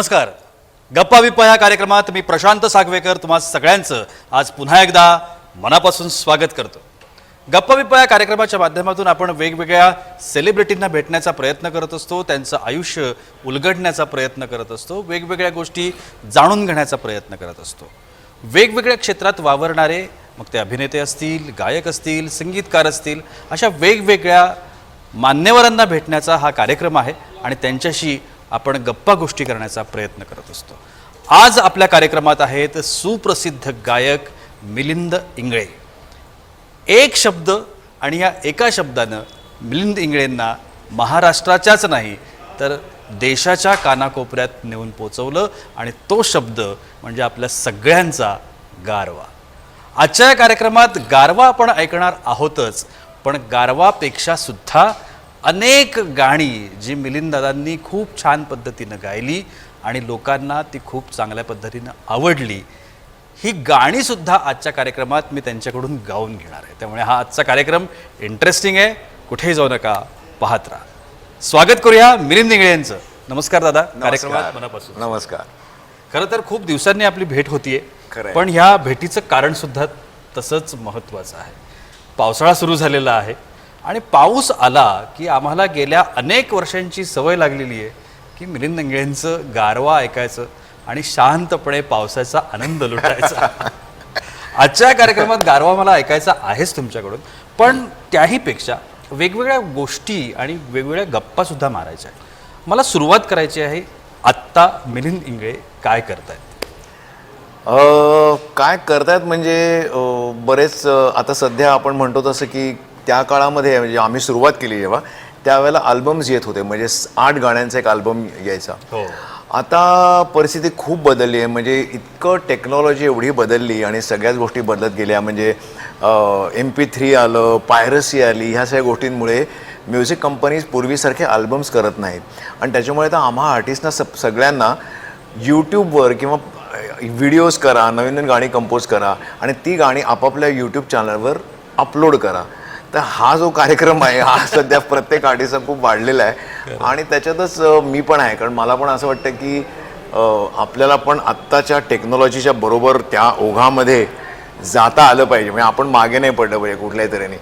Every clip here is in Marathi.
नमस्कार. गप्पा विप्पा या कार्यक्रमात मी प्रशांत सागवेकर तुम्हा सगळ्यांचं आज पुन्हा एकदा मनापासून स्वागत करतो. गप्पा विप्पा या कार्यक्रमाच्या माध्यमातून आपण वेगवेगळ्या सेलिब्रिटींना भेटण्याचा प्रयत्न करत असतो त्यांचं आयुष्य उलगडण्याचा प्रयत्न करत असतो वेगवेगळ्या गोष्टी जाणून घेण्याचा प्रयत्न करत असतो. वेगवेगळ्या क्षेत्रात वावरणारे मग ते अभिनेते असतील गायक असतील संगीतकार असतील अशा वेगवेगळ्या मान्यवरांना भेटण्याचा हा कार्यक्रम आहे आणि त्यांच्याशी आपण गप्पा गोष्टी करण्याचा प्रयत्न करत असतो. आज आपल्या कार्यक्रमात आहेत सुप्रसिद्ध गायक मिलिंद इंगळे. एक शब्द आणि या एका शब्दानं मिलिंद इंगळेंना महाराष्ट्राच्याच नाही तर देशाच्या कानाकोपऱ्यात नेऊन पोचवलं आणि तो शब्द म्हणजे आपल्या सगळ्यांचा गारवा. आजच्या या कार्यक्रमात गारवा आपण ऐकणार आहोतच पण गारवापेक्षा सुद्धा अनेक गाणी जी मिलिंद दादांनी खूप छान पद्धतीनं गायली आणि लोकांना ती खूप चांगल्या पद्धतीनं आवडली ही गाणी सुद्धा आजच्या कार्यक्रमात मी त्यांच्याकडून गाऊन घेणार आहे. त्यामुळे हा आजचा कार्यक्रम इंटरेस्टिंग आहे. कुठेही जाऊ नका पाहत राहा. स्वागत करूया मिलिंद इंगळे यांचं नमस्कार दादा कार्यक्रमात मनापासून. नमस्कार. खरं तर खूप दिवसांनी आपली भेट होतीये. पण ह्या भेटीचं कारण सुद्धा तसंच महत्त्वाचं आहे. पावसाळा सुरू झालेला आहे. आणि पाऊस आला की आम्हाला गेल्या अनेक वर्षांची सवय लागलेली आहे की मिलिंद इंगळेंचं गारवा ऐकायचं आणि शांतपणे पावसाचा आनंद लुटायचा. आजच्या कार्यक्रमात गारवा मला ऐकायचा आहेच तुमच्याकडून पण त्याहीपेक्षा वेगवेगळ्या गोष्टी आणि वेगवेगळ्या गप्पा सुद्धा मारायच्या आहेत. मला सुरुवात करायची आहे आत्ता मिलिंद इंगळे काय करतायत? काय करतायत म्हणजे बरेच आता सध्या आपण म्हणतो तसं की त्या काळामध्ये म्हणजे आम्ही सुरुवात केली जेव्हा त्यावेळेला अल्बम्स येत होते. म्हणजे आठ गाण्यांचा एक अल्बम यायचा. हो. आता परिस्थिती खूप बदलली आहे. म्हणजे इतकं टेक्नॉलॉजी एवढी बदलली आणि सगळ्याच गोष्टी बदलत गेल्या. म्हणजे एम पी थ्री आलं पायरसी आली ह्या सगळ्या गोष्टींमुळे म्युझिक कंपनीज पूर्वीसारखे अल्बम्स करत नाहीत. आणि त्याच्यामुळे तर आम्हा आर्टिस्टना सब सगळ्यांना यूट्यूबवर किंवा व्हिडिओज करा नवीन नवीन गाणी कंपोज करा आणि ती गाणी आपापल्या यूट्यूब चॅनलवर अपलोड करा. तर हा जो कार्यक्रम आहे हा सध्या प्रत्येक आर्टिस्टचा खूप वाढलेला आहे. आणि त्याच्यातच मी पण आहे. कारण मला पण असं वाटतं की आपल्याला पण आत्ताच्या टेक्नॉलॉजीच्या बरोबर त्या ओघामध्ये जाता आलं पाहिजे. म्हणजे आपण मागे नाही पडलं पाहिजे कुठल्याही तऱ्हेने.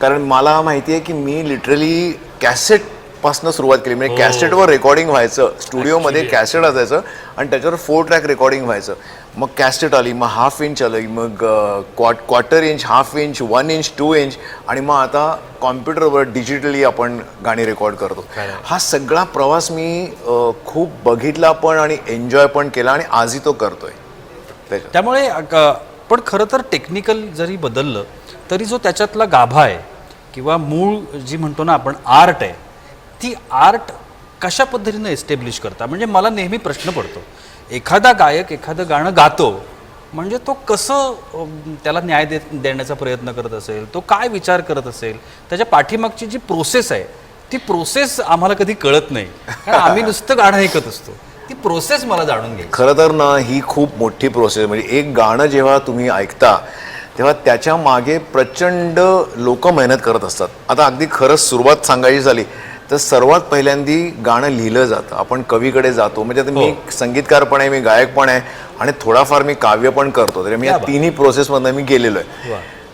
कारण मला माहिती आहे की मी लिटरली कॅसेट पासनं सुरुवात केली. म्हणजे कॅसेटवर रेकॉर्डिंग व्हायचं. स्टुडिओमध्ये कॅसेट असायचं आणि त्याच्यावर फोर ट्रॅक रेकॉर्डिंग व्हायचं. मग कॅसेट आली मग हाफ इंच आलं मग क्वाट quarter inch half inch one inch two inch आणि मग आता कॉम्प्युटरवर डिजिटली आपण गाणी रेकॉर्ड करतो. हा सगळा प्रवास मी खूप बघितला पण आणि एन्जॉय पण केला आणि आजही तो करतोय. त्यामुळे पण खरं तर टेक्निकल जरी बदललं तरी जो त्याच्यातला गाभा आहे किंवा मूळ जी म्हणतो ना आपण आर्ट आहे ती आर्ट कशा पद्धतीनं एस्टॅब्लिश करता? म्हणजे मला नेहमी प्रश्न पडतो एखादा गायक एखादं गाणं गातो म्हणजे तो कसं त्याला न्याय दे देण्याचा प्रयत्न करत असेल तो काय विचार करत असेल त्याच्या पाठीमागची जी प्रोसेस आहे ती प्रोसेस आम्हाला कधी कळत नाही. कारण आम्ही नुसतं गाणं ऐकत असतो. ती प्रोसेस मला जाणून घे खरं तर ना ही खूप मोठी प्रोसेस म्हणजे एक गाणं जेव्हा तुम्ही ऐकता तेव्हा त्याच्यामागे प्रचंड लोक मेहनत करत असतात. आता अगदी खरंच सुरुवात सांगायची झाली तर सर्वात पहिल्यांदी गाणं लिहिलं जातं. आपण कवीकडे जातो. म्हणजे आता मी संगीतकार पण आहे मी गायक पण आहे आणि थोडाफार मी काव्य पण करतो. तर मी या. तिन्ही प्रोसेसमधनं मी गेलेलो आहे.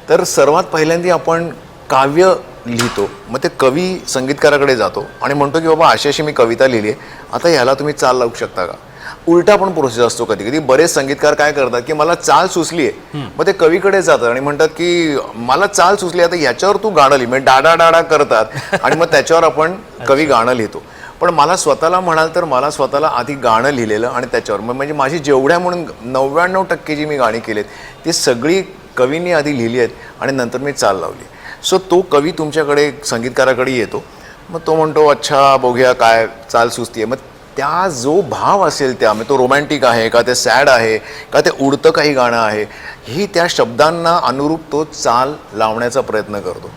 तर सर्वात पहिल्यांदी आपण काव्य लिहितो. मग ते कवी संगीतकाराकडे जातो आणि म्हणतो की बाबा अशी अशी मी कविता लिहिली आहे. आता ह्याला तुम्ही चाल लावू शकता का? उलटा पण प्रोसेस असतो कधी कधी बरेच संगीतकार काय करतात की मला चाल सुचली आहे मग ते कवीकडे जातात आणि म्हणतात की मला चाल सुचली आता याच्यावर तू गाणं लिहि. म्हणजे डाडा डाडा करतात आणि मग त्याच्यावर आपण कवी गाणं लिहितो. पण मला स्वतःला म्हणाल तर मला स्वतःला आधी गाणं लिहिलेलं आणि त्याच्यावर. मग म्हणजे माझी जेवढ्या म्हणून नव्याण्णव टक्के जी मी गाणी केलीत ती सगळी कवींनी आधी लिहिली आहेत आणि नंतर मी चाल लावली. सो तो कवी तुमच्याकडे संगीतकाराकडे येतो. मग तो म्हणतो अच्छा बघूया काय चाल सुचती आहे मग त्या जो भाव असेल त्या म्हणजे तो रोमॅन्टिक आहे का ते सॅड आहे का ते उडतं काही गाणं आहे ही त्या शब्दांना अनुरूप तो चाल लावण्याचा प्रयत्न करतो.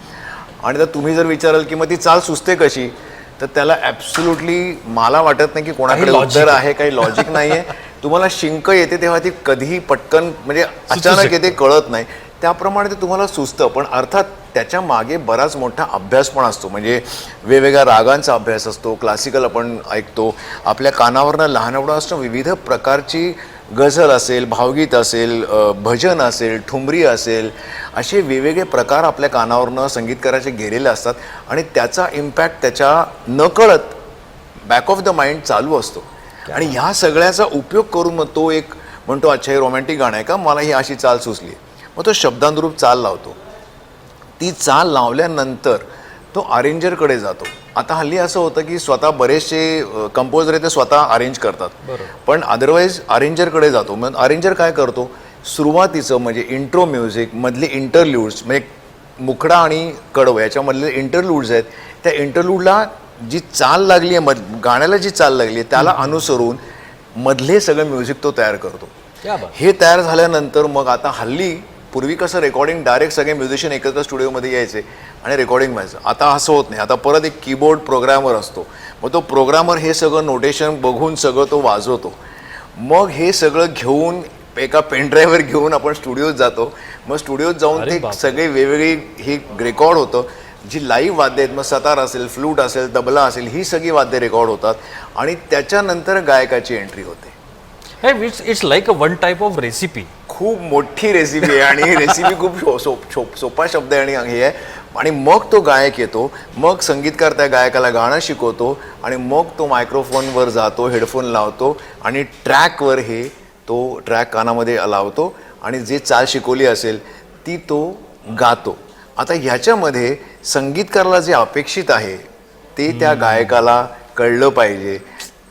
आणि तर तुम्ही जर विचाराल की मग ती चाल सुचते कशी तर त्याला ॲब्सोल्युटली मला वाटत नाही की कोणाकडे उत्तर आहे. काही लॉजिक नाही आहे तुम्हाला शिंक येते तेव्हा ती कधीही पटकन म्हणजे अचानक. येते कळत नाही. त्याप्रमाणे ते तुम्हाला सुचतं पण अर्थात त्याच्यामागे बराच मोठा अभ्यास पण असतो. म्हणजे वेगवेगळ्या रागांचा अभ्यास असतो क्लासिकल आपण ऐकतो. आपल्या कानावरनं लहानवडं असतं विविध प्रकारची गझल असेल भावगीत असेल भजन असेल ठुमरी असेल असे वेगवेगळे प्रकार आपल्या कानावरनं संगीतकाराचे गेलेले असतात आणि त्याचा इम्पॅक्ट त्याच्या नकळत बॅक ऑफ द माइंड चालू असतो. आणि ह्या सगळ्याचा उपयोग करून मग तो एक म्हणतो अच्छा हे रोमॅन्टिक गाणं आहे का? मला ही अशी चाल सुचली मग तो शब्दांनुरूप चाल लावतो. ती चाल लावल्यानंतर तो अरेंजरकडे जातो. आता हल्ली असं होतं की स्वतः बरेचसे कंपोजर आहे ते स्वतः अरेंज करतात. पण अदरवाईज अरेंजरकडे जातो. मग अरेंजर काय करतो? सुरुवातीचं म्हणजे इंट्रो म्युझिक मधले इंटरल्यूड्स म्हणजे मुखडा आणि कडवं याच्यामधले इंटरलूड्स आहेत त्या इंटरलूडला जी चाल लागली आहे मध गाण्याला जी चाल लागली आहे त्याला अनुसरून मधले सगळं म्युझिक तो तयार करतो. हे तयार झाल्यानंतर मग आता हल्ली पूर्वी कसं रेकॉर्डिंग डायरेक्ट सगळे म्युझिशियन एकत्र स्टुडिओमध्ये यायचे आणि रेकॉर्डिंग व्हायचं. आता असं होत नाही. आता परत एक कीबोर्ड प्रोग्रामर असतो. मग तो प्रोग्रामर हे सगळं नोटेशन बघून सगळं तो वाजवतो. मग हे सगळं घेऊन एका पेनड्राईव्हवर घेऊन आपण स्टुडिओत जातो. मग स्टुडिओत जाऊन ते. सगळे वेगवेगळी ही रेकॉर्ड होतं. जी लाईव्ह वाद्य आहेत मग सतार असेल फ्लूट असेल तबला असेल ही सगळी वाद्य रेकॉर्ड होतात. आणि त्याच्यानंतर गायकाची एंट्री होते. हे it's it's like a one type of recipe खूप मोठी रेसिपी आहे आणि रेसिपी खूप शो- सो- सो- सोपा शब्द आहे आणि हे आहे. आणि मग तो गायक येतो मग संगीतकार त्या गायकाला गाणं शिकवतो आणि मग तो मायक्रोफोनवर जातो हेडफोन लावतो आणि ट्रॅकवर हे तो ट्रॅक कानामध्ये लावतो आणि जे चाल शिकवली असेल ती तो गातो. आता ह्याच्यामध्ये संगीतकाराला जे अपेक्षित आहे ते त्या गायकाला कळलं पाहिजे.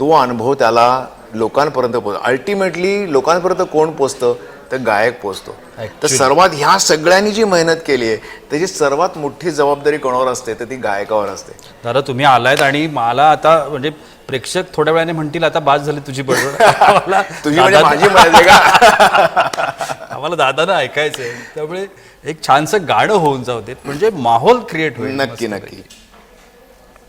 तो अनुभव त्याला लोकांपर्यंत पोहोच अल्टिमेटली लोकांपर्यंत कोण पोचतं? तर गायक पोचतो. तर. सर्वात ह्या सगळ्यांनी जी मेहनत केली आहे त्याची सर्वात मोठी जबाबदारी कोणावर असते तर ती गायकावर असते. दादा तुम्ही आलायत आणि मला आता म्हणजे प्रेक्षक थोड्या वेळाने म्हणतील आता बाद झाली तुझी आम्हाला तुझी म्हणजे दादा- माझी आहे का? आम्हाला दादानं ऐकायचंय. त्यामुळे एक छानसं गाणं होऊन जाऊ देत. म्हणजे माहोल क्रिएट होईल. नक्की नक्की.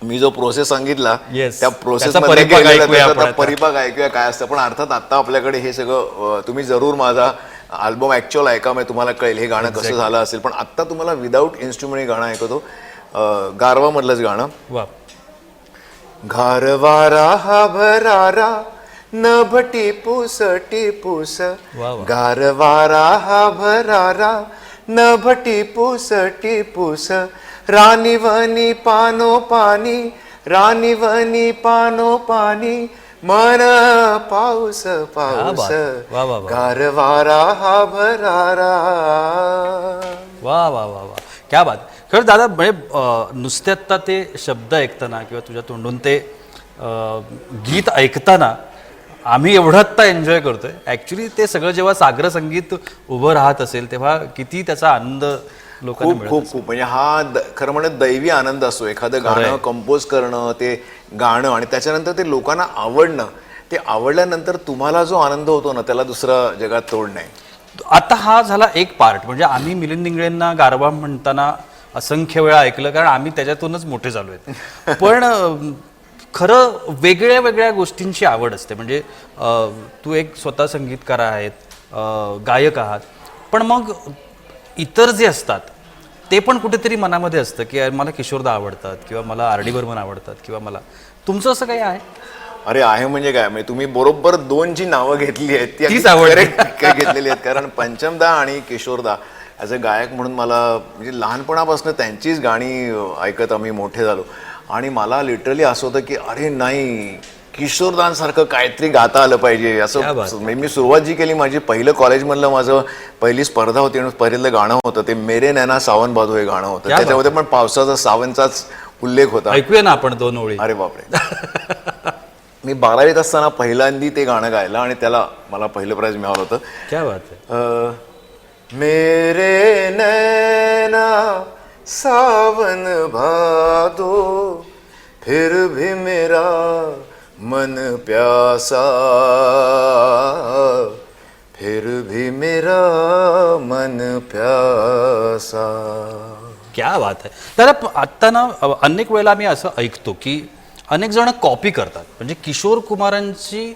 मी जो प्रोसेस सांगितला Yes. त्या प्रोसेस त्याचा परिपाक ऐकूया आपण आता. परिपाक ऐकूया काय असतं. पण अर्थात आता आपल्याकडे हे सगळं अं, तुम्ही जरूर माझा अल्बम ऍक्च्युअल ऐका म्हणजे तुम्हाला कळेल. हे गाणं कसं झालं असेल. पण आता तुम्हाला विदाऊट इन्स्ट्रुमेंट हे गाणं ऐकवतो अं, गारवा मधलंच गाणं. वा. घारवारा हा भरारा नभटी पुस टिपूस वा वा. गारवारा हा भरारा नभटी पुस टिपूस राणी वनी पानो पाणी राणी वनी पानो पाणी मन पाऊस पाऊस. गारवारा हा भरारा। वा वा वा वा क्या बात। खरं दादा म्हणजे अं, नुसते आत्ता ते शब्द ऐकताना किंवा तुझ्या तोंडून ते गीत ऐकताना आम्ही एवढं आत्ता एन्जॉय करतोय. ॲक्च्युली ते सगळं जेव्हा सागर संगीत उभं राहत असेल तेव्हा किती त्याचा आनंद लोकांना खूप मिळत खूप खूप. म्हणजे हा द- खरं म्हणत दैवी आनंद असतो. एखादं गाणं कंपोज करणं ते गाणं आणि त्याच्यानंतर ते लोकांना आवडणं ते आवडल्यानंतर तुम्हाला जो आनंद होतो ना त्याला दुसरं जगात तोड नाही. आता हा झाला एक पार्ट म्हणजे आम्ही मिलिंद इंगळेंना गारवा म्हणताना असंख्य वेळा ऐकलं कारण आम्ही त्याच्यातूनच मोठे झालो आहेत. पण अं, खरं वेगळ्या वेगळ्या गोष्टींची आवड असते. म्हणजे अं, तू एक स्वतः संगीतकार आहेत अं, गायक आहात. पण मग इतर जे असतात ते पण कुठेतरी मनामध्ये असतं की यार मला किशोरदा आवडतात किंवा मला आर डी बर्मन आवडतात किंवा मला. तुमचं असं काही आहे? अरे आहे म्हणजे काय? म्हणजे तुम्ही बरोबर दोन जी नावं घेतली आहेत ती तीच घेतलेली आहेत. कारण पंचमदा आणि किशोरदा ॲज अ गायक म्हणून मला म्हणजे लहानपणापासून त्यांचीच गाणी ऐकत आम्ही मोठे झालो. आणि मला लिटरली असं होतं की अरे नाही किशोरदांसारखं काहीतरी गाता आलं पाहिजे. क्या असं बात. मी सुरुवात जी केली. माझी पहिलं कॉलेजमधलं माझं पहिली स्पर्धा होती आणि पहिलं गाणं होतं. ते मेरे नैना सावन बाजू हे गाणं होतं. क्या बात. त्याच्यामध्ये पण पावसाचा सावनचाच उल्लेख होता. ऐकूया ना आपण दोन ओळी. अरे बापरे. मी बारावीत असताना पहिल्यांदी ते गाणं गायलं आणि त्याला मला पहिलं प्राइज मिळालं होतं. क्या बात अ, मेरे नैना सावन भादो फिर भी मेरा मन प्यासा। फिर भी मेरा मन प्यासा। क्या बात आहे तर आत्ता ना अनेक वेळेला आम्ही असं ऐकतो की अनेक जण कॉपी करतात. म्हणजे किशोर कुमारांची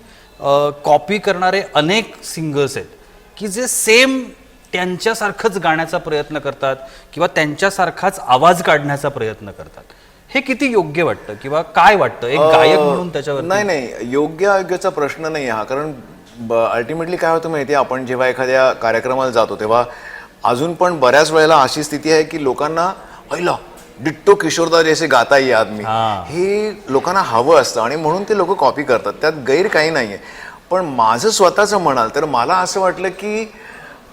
कॉपी करणारे अनेक सिंगर्स आहेत की जे सेम त्यांच्यासारखंच गाण्याचा प्रयत्न करतात किंवा त्यांच्यासारखाच आवाज काढण्याचा प्रयत्न करतात. हे किती योग्य वाटतं? किंवा काय वाटतं? एक गायक म्हणून त्याच्यावर नाही नाही. योग्य अयोग्याचा प्रश्न नाही हा. कारण अल्टिमेटली काय होतं माहिती आहे आपण जेव्हा एखाद्या कार्यक्रमाला जातो तेव्हा अजून पण बऱ्याच वेळेला अशी स्थिती आहे की लोकांना ऐला डिट्टो किशोरदा जैसे गाता ये आदमी हा. हे लोकांना हवं असतं आणि म्हणून ते लोक कॉपी करतात. त्यात गैर काही नाहीये. पण माझं स्वतःचं म्हणाल तर मला असं वाटलं की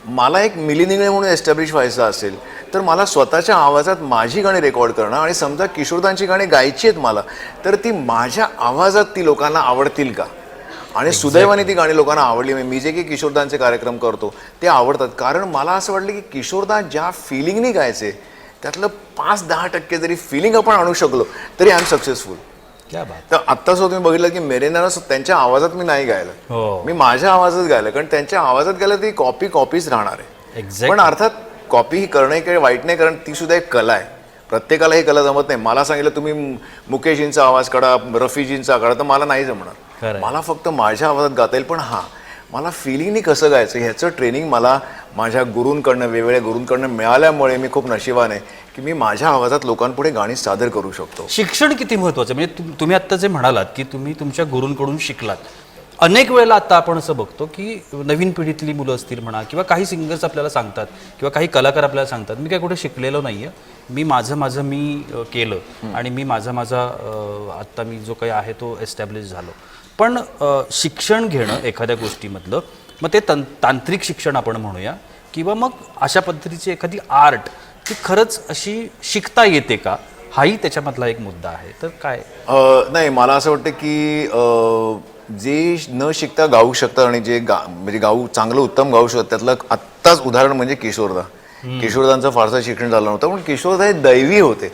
मला एक मिलिनिंगळे म्हणून एस्टॅब्लिश व्हायचं असेल. तर मला स्वतःच्या आवाजात माझी गाणी रेकॉर्ड करणं आणि समजा किशोरदांची गाणी गायची आहेत मला तर ती माझ्या आवाजात ती लोकांना आवडतील का? आणि सुदैवाने ती गाणी लोकांना आवडली मी जे काही किशोरदांचे कार्यक्रम करतो ते आवडतात. कारण मला असं वाटलं की किशोरदा ज्या फिलिंगनी गायचे त्यातलं पाच दहा टक्के जरी फिलिंग आपण आणू शकलो तरी आय एम सक्सेसफुल तर आत्ता सुद्धा तुम्ही बघितलं की मेरेनाला त्यांच्या आवाजात मी नाही गायलं. हो. मी माझ्या आवाजात गायलं कारण त्यांच्या आवाजात गायलं ती कॉपी कॉपीच राहणार आहे. पण अर्थात कॉपी ही करणे काही वाईट नाही कारण ती सुद्धा एक कला आहे. प्रत्येकाला ही कला जमत नाही. मला सांगितलं तुम्ही मुकेशजींचा आवाज काढा रफीजींचा काढा तर मला नाही. जमणार. मला फक्त माझ्या आवाजात गाता येईल. पण हा मला फिलिंगनी कसं गायचं ह्याचं ट्रेनिंग मला माझ्या गुरूंकडनं वेगवेगळ्या गुरूंकडनं मिळाल्यामुळे मी खूप नशिबान आहे की मी माझ्या आवाजात लोकांपुढे गाणी सादर करू शकतो. शिक्षण किती महत्वाचं आहे? म्हणजे तुम- तुम्ही आता जे म्हणालात की तुम्ही तुमच्या गुरूंकडून शिकलात. अनेक वेळेला आता आपण असं बघतो की नवीन पिढीतली मुलं असतील म्हणा किंवा काही सिंगर्स आपल्याला सांगतात किंवा काही कलाकार आपल्याला सांगतात मी काय कुठे शिकलेलो नाही आहे मी माझं माझं मी अ, केलं आणि मी माझा माझा अ, आत्ता मी जो काही आहे तो एस्टॅब्लिश झालो. पण अ, शिक्षण घेणं एखाद्या गोष्टीमधलं मग ते तं तांत्रिक शिक्षण आपण म्हणूया किंवा मग अशा पद्धतीची एखादी आर्ट ती खरंच अशी शिकता येते का? हाही त्याच्यामधला एक मुद्दा आहे. तर काय? अ, नाही मला असं वाटतं की अ, जे न शिकता गाऊ शकतात आणि जे गा म्हणजे गाऊ चांगलं उत्तम गाऊ शकतात त्यातलं आत्ताच उदाहरण म्हणजे किशोरदा. किशोरदांचं फारसं शिक्षण झालं नव्हतं पण किशोरदा हे दैवी होते.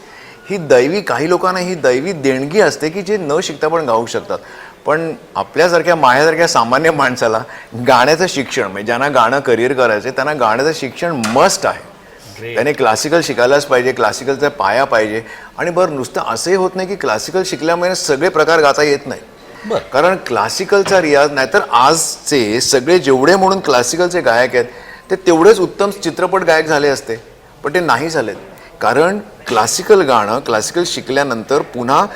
ही दैवी काही लोकांना ही दैवी देणगी असते की जे न शिकता पण गाऊ शकतात. पण आपल्यासारख्या माझ्यासारख्या सामान्य माणसाला गाण्याचं शिक्षण म्हणजे ज्यांना गाणं करिअर करायचं त्यांना गाण्याचं शिक्षण मस्ट आहे. त्याने क्लासिकल शिकायलाच पाहिजे क्लासिकलचा पाया पाहिजे. आणि बरं नुसतं असंही होत नाही की क्लासिकल शिकल्यामुळे सगळे प्रकार गाता येत नाही. कारण क्लासिकलचा रियाज नाहीतर आजचे सगळे जेवढे म्हणून क्लासिकलचे गायक आहेत ते तेवढेच उत्तम चित्रपट गायक झाले असते. पण ते नाही झालेत. कारण क्लासिकल गाणं क्लासिकल शिकल्यानंतर पुन्हा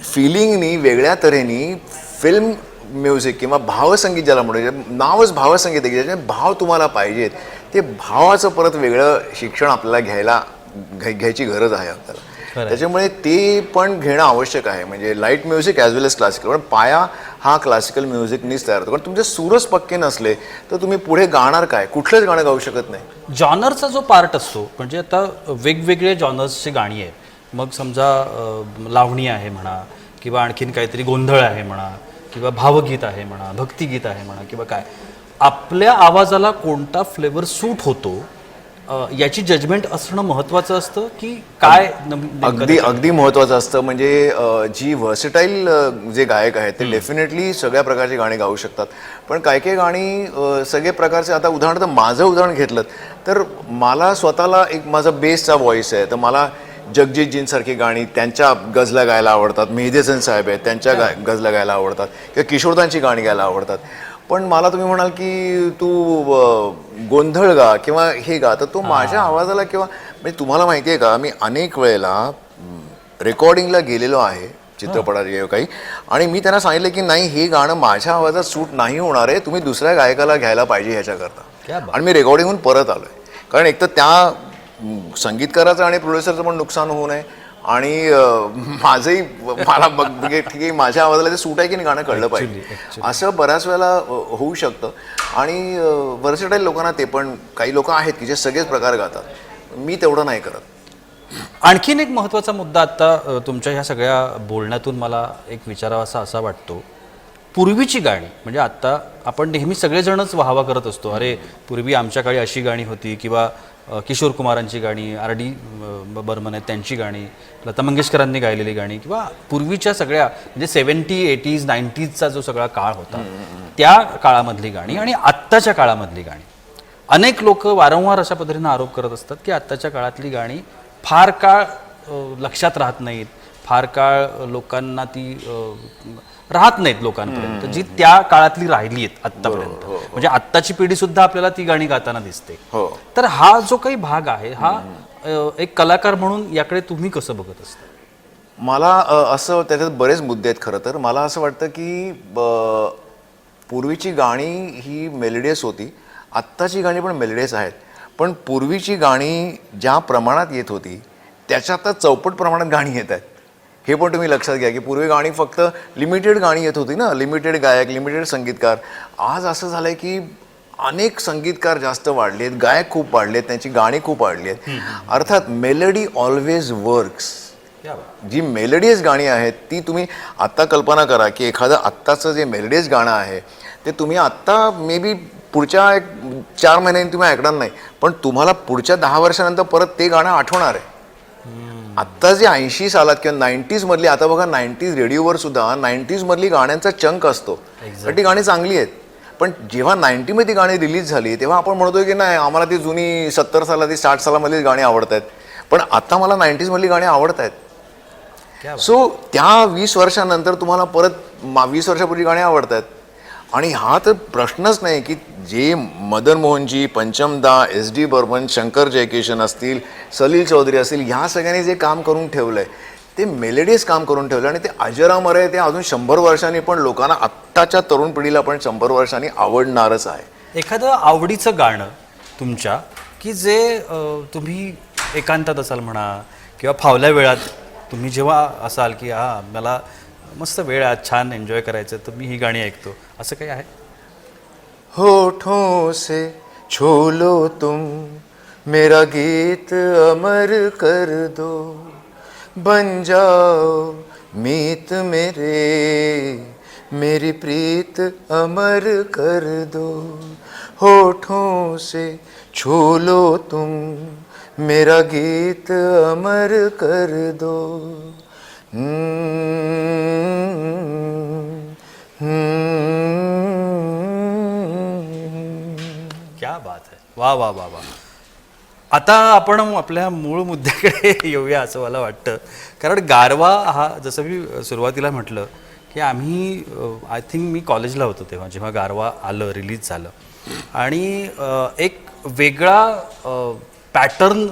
फिलिंगनी वेगळ्या तऱ्हेनी फिल्म म्युझिक किंवा भावसंगीत ज्याला म्हणतो नावच भावसंगीत आहे की भाव तुम्हाला पाहिजेत ते भावाचं परत वेगळं शिक्षण आपल्याला घ्यायला घ्याय- घ्यायची गरज आहे आपल्याला. त्याच्यामुळे ते पण घेणं आवश्यक आहे. म्हणजे light music as well as classical पण पाया हा क्लासिकल म्युझिकनीच तयार होतो. कारण तुमचे सूरच पक्के नसले तर तुम्ही पुढे गाणार काय? कुठलंच गाणं गाऊ शकत नाही. जॉनरचा जो पार्ट असतो म्हणजे आता वेगवेगळे जॉनर्सची गाणी आहेत. मग समजा लावणी आहे म्हणा किंवा आणखीन काहीतरी गोंधळ आहे म्हणा किंवा भावगीत आहे म्हणा भक्तिगीत आहे म्हणा किंवा काय. आपल्या आवाजाला कोणता फ्लेवर सूट होतो याची जजमेंट असणं महत्वाचं असतं की काय अगदी अगदी महत्वाचं असतं. म्हणजे जी व्हर्सिटाईल जे गायक आहेत ते डेफिनेटली सगळ्या प्रकारची गाणी गाऊ शकतात. पण काही काही गाणी सगळे प्रकारचे आता उदाहरणार्थ माझं उदाहरण घेतलं तर मला स्वतःला एक माझा बेसचा व्हॉइस आहे. तर मला जगजीतजींसारखी गाणी त्यांच्या गजला गायला आवडतात. मेहदी हसन साहेब आहेत त्यांच्या गा गजला गायला आवडतात. किंवा किशोरदांची गाणी गायला आवडतात. पण मला तुम्ही म्हणाल की तू गोंधळ गा किंवा हे गा तर तो माझ्या आवाजाला किंवा म्हणजे तुम्हाला माहिती आहे का मी अनेक वेळेला रेकॉर्डिंगला गेलेलो आहे चित्रपटात काही आणि मी त्यांना सांगितलं की नाही हे गाणं माझ्या आवाजात सूट नाही होणार आहे तुम्ही दुसऱ्या गायकाला घ्यायला पाहिजे ह्याच्याकरता. आणि मी रेकॉर्डिंगहून परत आलोय. कारण एक तर त्या संगीतकाराचं आणि प्रोड्युसरचं पण नुकसान होऊ नये आणि माझंही मला बघ म्हणजे ठीक आहे माझ्या आवाजाला ते सूट आहे की नाही गाणं कळलं पाहिजे. असं बऱ्याच वेळेला होऊ शकतं. आणि वर्सेटाईल लोकांना ते पण काही लोक आहेत की जे सगळेच प्रकार गातात. मी तेवढं नाही करत. आणखीन एक महत्त्वाचा मुद्दा आता अ, तुमच्या ह्या सगळ्या बोलण्यातून मला एक विचारावासा असा वाटतो. पूर्वीची गाणी म्हणजे आता आपण नेहमी सगळेजणच वाहवा करत असतो. अरे पूर्वी आमच्या काळी अशी गाणी होती किंवा किशोर कुमारांची गाणी आर डी बर्मन आहेत त्यांची गाणी लता मंगेशकरांनी गायलेली गाणी किंवा पूर्वीच्या सगळ्या म्हणजे सेवन्टी एटीज नाईन्टीजचा जो सगळा काळ होता त्या काळामधली गाणी आणि आत्ताच्या काळामधली गाणी. अनेक लोक वारंवार अशा पद्धतीनं आरोप करत असतात की आत्ताच्या काळातली गाणी फार काळ लक्षात राहत नाहीत. फार काळ लोकांना ती राहत नाहीत लोकांपर्यंत जी त्या काळातली राहिली आहेत आत्तापर्यंत. म्हणजे आत्ताची पिढी सुद्धा आपल्याला ती गाणी गाताना दिसते. हो. तर हा जो काही भाग आहे हा एक कलाकार म्हणून याकडे तुम्ही कसं बघत असता? मला असं त्याच्यात बरेच मुद्दे आहेत खरं तर. मला असं वाटतं की पूर्वीची गाणी ही मेलेडियस होती. आत्ताची गाणी पण मेलेडियस आहेत. पण पूर्वीची गाणी ज्या प्रमाणात येत होती त्याच्या आता चौपट प्रमाणात गाणी येत आहेत. हे पण तुम्ही लक्षात घ्या की पूर्वी गाणी फक्त लिमिटेड गाणी येत होती ना. लिमिटेड गायक लिमिटेड संगीतकार. आज असं झालंय की अनेक संगीतकार जास्त वाढले आहेत गायक खूप वाढले आहेत त्यांची गाणी खूप वाढली आहेत अर्थात मेलडी ऑलवेज वर्क्स जी मेलडीज गाणी आहेत ती तुम्ही आत्ता कल्पना करा की एखादं आत्ताचं जे मेलडीज गाणं आहे ते तुम्ही आत्ता मे बी पुढच्या एक चार महिन्यांनी तुम्ही ऐकणार नाही पण तुम्हाला पुढच्या दहा वर्षानंतर परत ते गाणं आठवणार आहे. आत्ता जे ऐंशी सालात किंवा नाईन्टीज मधली आता बघा नाईन्टीज रेडिओवर सुद्धा नाईन्टीज मधली गाण्यांचा चंक असतो. तर ती गाणी चांगली आहेत. पण जेव्हा नाईन्टीमध्ये गाणी रिलीज झाली तेव्हा आपण म्हणतोय की नाही आम्हाला ती जुनी सत्तर सालाची साठ सालामधली गाणी आवडत आहेत. पण आता मला नाईन्टीज मधली गाणी आवडत आहेत. सो त्या वीस वर्षानंतर तुम्हाला परत मा- वीस वर्षापूर्वी गाणी आवडतात आणि हा तर प्रश्नच नाही की जे मदन मोहनजी पंचमदा एस डी बर्मन शंकर जयकिशन असतील सलील चौधरी असतील ह्या सगळ्यांनी जे काम करून ठेवलं आहे ते मेलेडीज काम करून ठेवलं आणि ते अजरामर आहे ते अजून शंभर वर्षांनी पण लोकांना आत्ताच्या तरुण पिढीला पण शंभर वर्षांनी आवडणारच आहे. एखादं आवडीचं गाणं तुमच्या की जे तुम्ही एकांतात असाल म्हणा किंवा फावल्या वेळात तुम्ही जेव्हा असाल की हा मला मस्त वेळ आज छान एन्जॉय करायचं तर मी ही गाणी ऐकतो. असं काही आहे? होठों से छोलो तुम मेरा गीत अमर कर दो। बन जाओ मीत मेरे मेरी प्रीत अमर कर दो। होठों से छू लो तुम मेरा गीत अमर कर दो। क्या बात आहे वा वा वा वा. आता आपण आपल्या मूळ मुद्द्याकडे येऊया असं मला वाटतं. कारण गारवा हा जसं मी सुरुवातीला म्हटलं की आम्ही आय थिंक मी कॉलेजला होतो तेव्हा जेव्हा गारवा आलं रिलीज झालं. आणि एक वेगळा पॅटर्न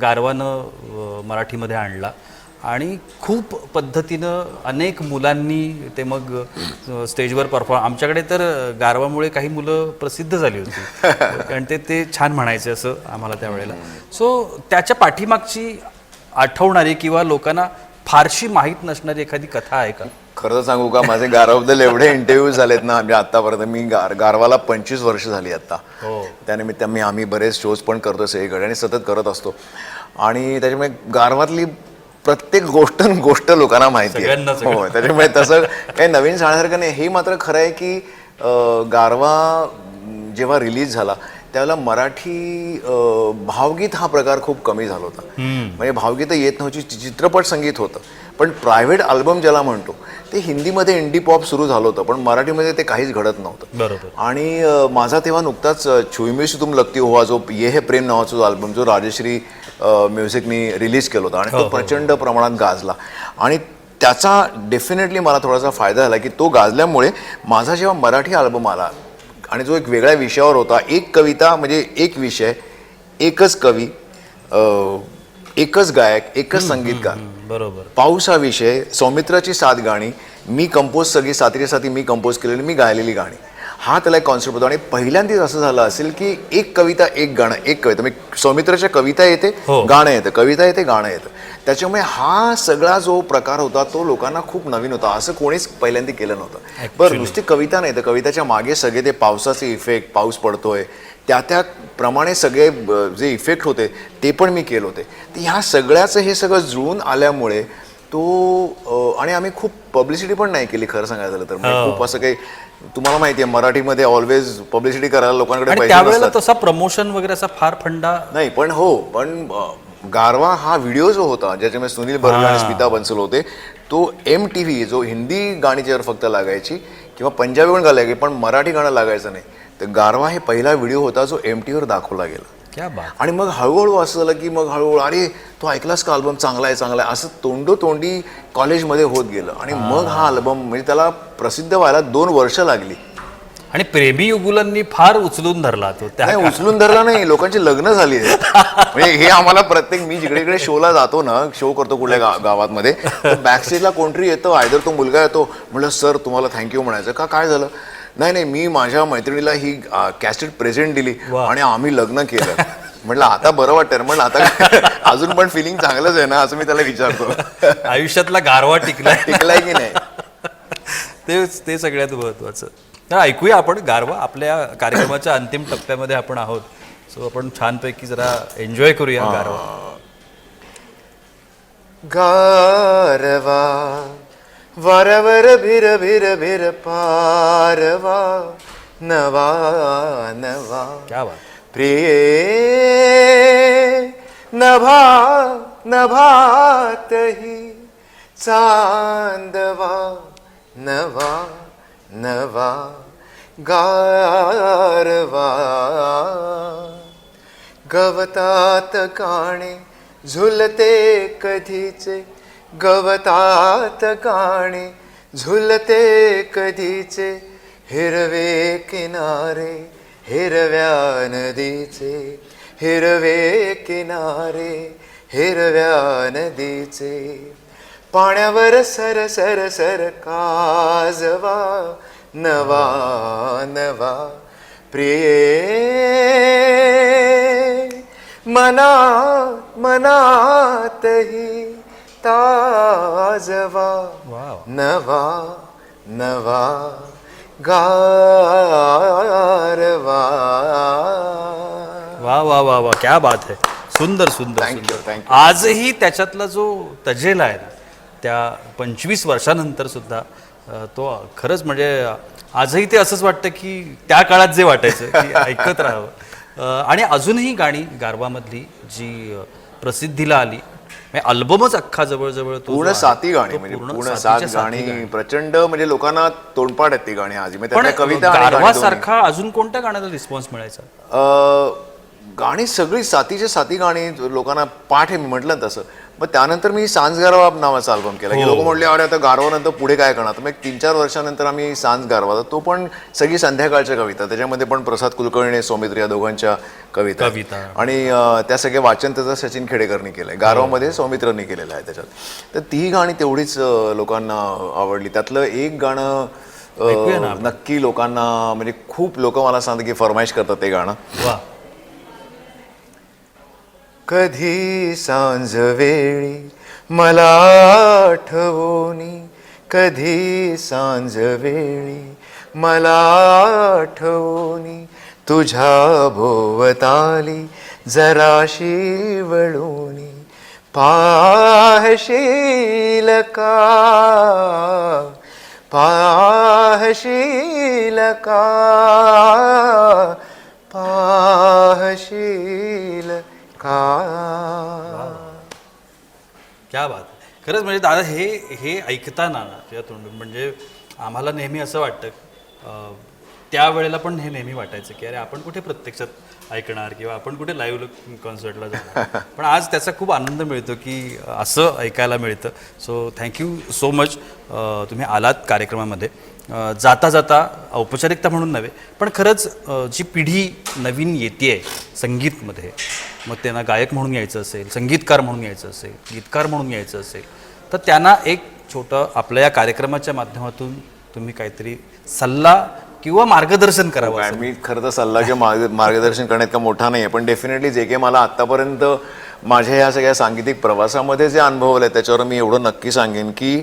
गारवानं मराठीमध्ये आणला. आणि खूप पद्धतीनं अनेक मुलांनी ते मग स्टेजवर परफॉर्म आमच्याकडे तर गारवामुळे काही मुलं प्रसिद्ध झाली होती. कारण ते ते छान म्हणायचे असं आम्हाला त्यावेळेला. सो त्याच्या पाठीमागची आठवणारी किंवा लोकांना फारशी माहीत नसणारी एखादी कथा आहे का? खरं सांगू का माझे गारवाबद्दल एवढे इंटरव्ह्यू झालेत ना म्हणजे आतापर्यंत मी गार गारवाला पंचवीस वर्ष झाली आता. हो. त्यानिमित्त मी आम्ही बरेच शोज पण करतो सगळीकडे आणि सतत करत असतो. आणि त्याच्यामुळे गारवातली प्रत्येक गोष्ट न गोष्ट लोकांना माहिती आहे. सगळ्यांनाच हो त्याच्यामुळे तसं काही नवीन सांगण्यासारखं नाही हे मात्र खरं आहे की अं, गारवा जेव्हा रिलीज झाला त्यावेळेला मराठी अं, भावगीत हा प्रकार खूप कमी झाला होता. म्हणजे भावगीतं येत नव्हती चि- चित्रपट संगीत होतं. पण प्रायव्हेट अल्बम ज्याला म्हणतो ते हिंदीमध्ये इंडी पॉप सुरू झालं होतं पण मराठीमध्ये ते काहीच घडत नव्हतं. बरोबर. आणि अ, माझा तेव्हा नुकताच अ, छुईमी से तुम लगती हुआ जो ये है प्रेम नावाचा जो अल्बम जो राजश्री अ, म्युझिकनी रिलीज केला होता आणि तो प्रचंड प्रमाणात गाजला. आणि त्याचा डेफिनेटली मला थोडासा फायदा झाला की तो गाजल्यामुळे माझा जेव्हा मराठी अल्बम आला आणि जो एक वेगळ्या विषयावर होता एक कविता म्हणजे एक विषय एकच कवी अ, एकच गायक एकच संगीतकार. बरोबर पाऊस हा विषय सौमित्राची सात गाणी मी कंपोज सगळी सातरी साथी मी कंपोज केलेली मी गायलेली गाणी. हा त्याला एक कॉन्सेप्ट होता आणि पहिल्यांदाच असं झालं असेल की एक कविता एक गाणं एक कविता. म्हणजे सौमित्राच्या कविता येते हो. गाणं येतं. कविता येते गाणं येतं. त्याच्यामुळे हा सगळा जो प्रकार होता तो लोकांना खूप नवीन होता. असं कोणीच पहिल्यांदा केलं नव्हतं. बरं नुसती कविता नाही तर कविताच्या मागे सगळे ते पावसाचे इफेक्ट पाऊस पडतोय त्या त्या प्रमाणे सगळे जे इफेक्ट होते ते पण मी केले होते. तर ह्या सगळ्याचं हे सगळं जुळून आल्यामुळे तो आणि आम्ही खूप पब्लिसिटी पण नाही केली खरं सांगायचं झालं तर. म्हणजे खूप असं काही तुम्हाला माहिती आहे मराठीमध्ये ऑलवेज पब्लिसिटी करायला लोकांकडे पैसे तसा प्रमोशन वगैरे असा फार फंडा नाही पण हो पण गारवा हा व्हिडिओ जो होता ज्याच्यामध्ये सुनील बर्वे आणि स्मिता बन्सल होते तो एम टी व्ही जो हिंदी गाणी ज्यावर फक्त लागायची किंवा पंजाबी पण लागायची पण मराठी गाणं लागायचं नाही. गारवा हे पहिला व्हिडिओ होता जो एम टीव्हीवर दाखवला गेला. क्या बात. आणि मग हळूहळू असं झालं की मग हळूहळू अरे तू ऐकलास का अल्बम चांगला आहे चांगला आहे. असं तोंडोतोंडी कॉलेजमध्ये होत गेलं. आणि मग हा अल्बम म्हणजे त्याला प्रसिद्ध व्हायला दोन वर्ष लागली. आणि प्रेमी युगुलांनी फार उचलून धरला तो त्या नाही उचलून धरला नाही. लोकांची लग्न झाली आहेत. म्हणजे हे आम्हाला प्रत्येक मी जिकडे इकडे शोला जातो ना शो करतो कुठल्या गा गावात मध्ये बॅक स्टेजला कोणतरी येतो आयदर तो मुलगा येतो म्हटलं सर तुम्हाला थँक्यू म्हणायचं. का काय झालं? नाही नाही मी माझ्या मैत्रिणीला ही कॅसेट प्रेझेंट दिली. आणि आम्ही लग्न केलं. म्हटलं आता बरं वाटतं रे. म्हटलं आता अजून पण फिलिंग चांगलंच आहे ना असं मी त्याला विचारतो. आयुष्यातला गारवा टिकलाय. टिकलाय की नाही? ते ते सगळ्यात महत्वाचं. ऐकूया आपण गारवा आपल्या कार्यक्रमाच्या अंतिम टप्प्यामध्ये आपण आहोत. सो आपण छानपैकी जरा एन्जॉय करूया गारवा. गारवा वारवर भिर भिर भिर पारवा नवा नवा क्या बात प्रिय नभा नभातही चांदवा नवा नवा गारवा गवतात काणे झुलते कधीचे गवतात काणे झुलते कधीचे हिरवे किनारे हिरव्या नदीचे हिरवे किनारे हिरव्या नदीचे. पाण्यावर सर सर सर काजवा नवा नवा प्रिये. मना मनातही ताजवा नवा नवा गारवा. वा वा वा वा क्या बात है. सुंदर सुंदर thank you. आजही त्याच्यातला जो तजेला आहे ना त्या पंचवीस वर्षानंतर सुद्धा अ, तो खरंच म्हणजे आजही ते असंच वाटतं की त्या काळात जे वाटायचं की ऐकत राहावं. अ, आणि अजूनही गाणी गारवामधली जी अ, प्रसिद्धीला आली अल्बमच अख्खा जवळजवळ पूर्ण साती गाणी म्हणजे पूर्ण सात गाणी प्रचंड म्हणजे लोकांना तोंडपाठ आहेत ती गाणी आज. म्हणजे कविता. सारखा अजून कोणत्या गाण्याचा रिस्पॉन्स मिळायचा? अ, गाणी सगळी सातीच्या साती गाणी लोकांना पाठ आहे मी म्हटलं ना तसं. मग त्यानंतर मी सांज गारवा नावाचा अल्बम केला. की लोक म्हणले अरे आता गारवानंतर पुढे काय करणार? तर मग तीन चार वर्षानंतर आम्ही सांज गारवा तो पण सगळी संध्याकाळच्या कविता. त्याच्यामध्ये पण प्रसाद कुलकर्णी सौमित्र या दोघांच्या कविता. आणि त्या सगळे वाचन त्याचं सचिन खेडेकरनी केलंय. गारवामध्ये सौमित्रनी केलेलं आहे त्याच्यात. तर ती गाणी तेवढीच लोकांना आवडली. त्यातलं एक गाणं नक्की लोकांना म्हणजे खूप लोक मला सांगतात की फरमाईश करतात ते गाणं. कधी सांज वेळी मला आठवणी कधी सांज वेळी मला आठवणी तुझ्या भोवताली जराशी वळूनी पाहशील का पाहशील का पाहशील का? क्या बात. खरंच म्हणजे दादा हे हे ऐकताना ना तुझ्या तोंडून म्हणजे आम्हाला नेहमी असं वाटतं अं, त्यावेळेला पण हे नेहमी वाटायचं की अरे आपण कुठे प्रत्यक्षात ऐकणार किंवा आपण कुठे लाईव्ह कॉन्सर्टला जाणार. पण आज त्याचा खूप आनंद मिळतो की असं ऐकायला मिळतं. सो थँक्यू सो मच तुम्ही आलात कार्यक्रमामध्ये. जाता जाता औपचारिकता म्हणून नव्हे पण खरंच जी पिढी नवीन येते संगीतमध्ये मग त्यांना गायक म्हणून यायचं असेल संगीतकार म्हणून यायचं असेल गीतकार म्हणून यायचं असेल तर त्यांना एक छोटं आपल्या या कार्यक्रमाच्या माध्यमातून तुम्ही काहीतरी सल्ला किंवा मार्गदर्शन करावं आणि मी खरं तर सल्ला किंवा मार्ग- मार्गदर्शन करण्यात का मोठा नाही आहे पण डेफिनेटली जे काही मला आत्तापर्यंत माझ्या या सगळ्या सांगीतिक प्रवासामध्ये जे अनुभवलं आहे त्याच्यावर मी एवढं नक्की सांगेन की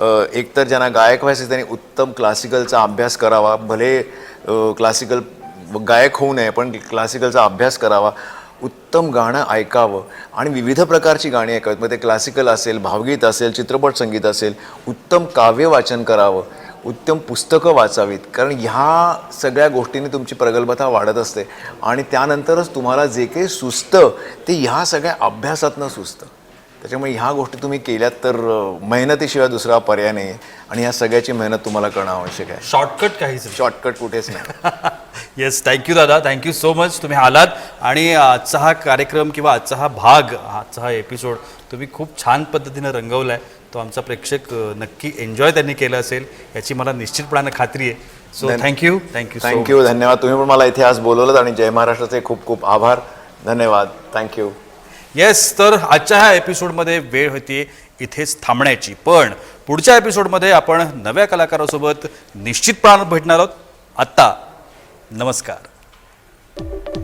एकतर ज्यांना गायक व्हायचं त्यांनी उत्तम क्लासिकलचा अभ्यास करावा. भले क्लासिकल गायक होऊ नये पण क्लासिकलचा अभ्यास करावा. उत्तम गाणं ऐकावं. आणि विविध प्रकारची गाणी ऐकावीत. मग ते क्लासिकल असेल भावगीत असेल चित्रपट संगीत असेल उत्तम काव्य वाचन करावं. उत्तम पुस्तकं वाचावीत. कारण ह्या सगळ्या गोष्टींनी तुमची प्रगल्भता वाढत असते. आणि त्यानंतरच तुम्हाला जे काही सुचतं ते ह्या सगळ्या अभ्यासातनं सुचतं. त्याच्यामुळे ह्या गोष्टी तुम्ही केल्यात तर मेहनतीशिवाय दुसरा पर्याय नाही. आणि ह्या सगळ्याची मेहनत तुम्हाला करणं आवश्यक आहे. शॉर्टकट काहीच शॉर्टकट कुठेच नाही. येस थँक्यू दादा. थँक्यू सो मच तुम्ही आलात. आणि आजचा हा कार्यक्रम किंवा आजचा हा भाग आजचा हा एपिसोड तुम्ही खूप छान पद्धतीनं रंगवला आहे तो आमचा प्रेक्षक नक्की एन्जॉय त्यांनी केला असेल याची मला निश्चितपणानं खात्री आहे. सो थँक्यू थँक्यू थँक्यू धन्यवाद. तुम्ही पण मला इथे आज बोलवलं आणि जय महाराष्ट्राचे खूप खूप आभार. धन्यवाद. थँक्यू येस तर आजच्या ह्या एपिसोडमध्ये वेळ होती इथेच थांबण्याची. पण पुढच्या एपिसोडमध्ये आपण नव्या कलाकारासोबत निश्चित भेटणार आहोत. आत्ता नमस्कार.